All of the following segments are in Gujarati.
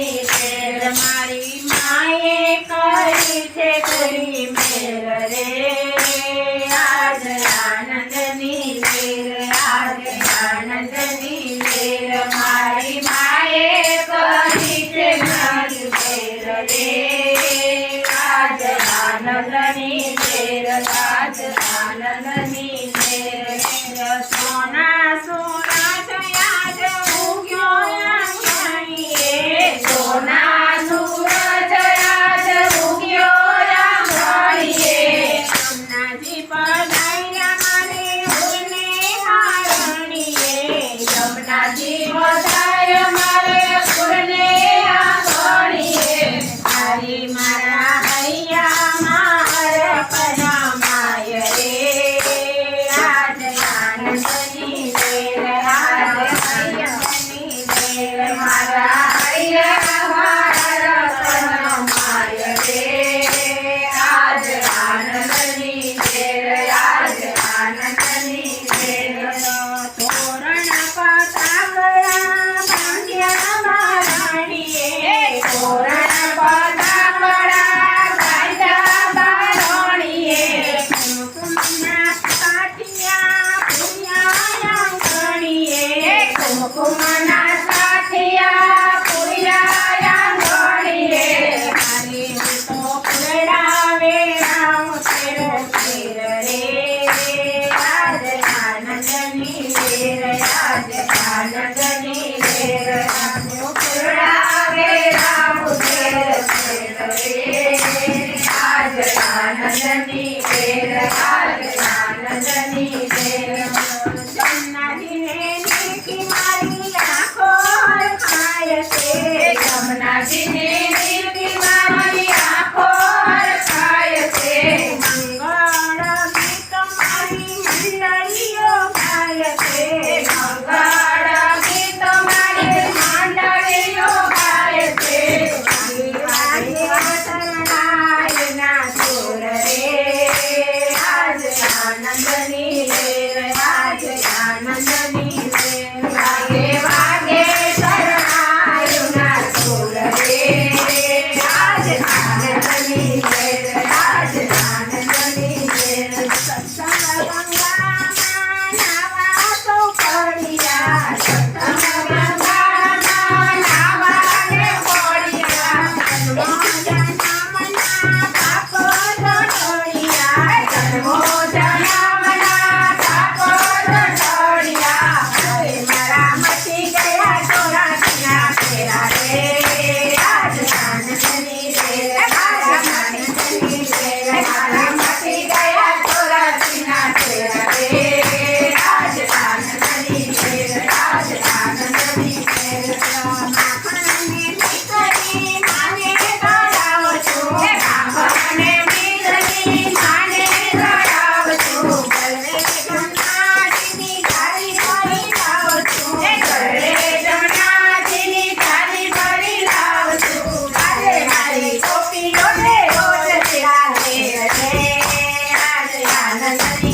કરી માએ કરી છે કરી મેર રે. આજ આનંદની આનંદ ananda ni la la la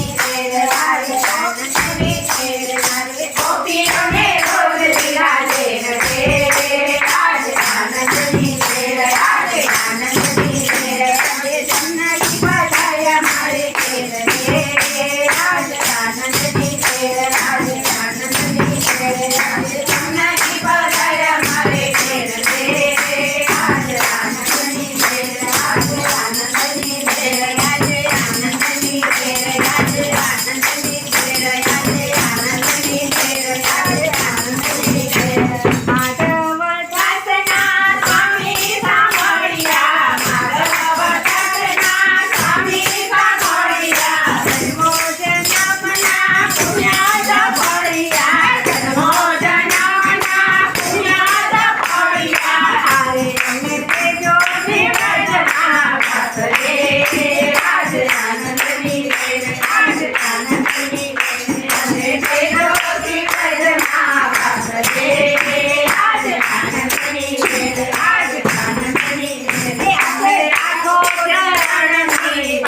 Hare Krishna.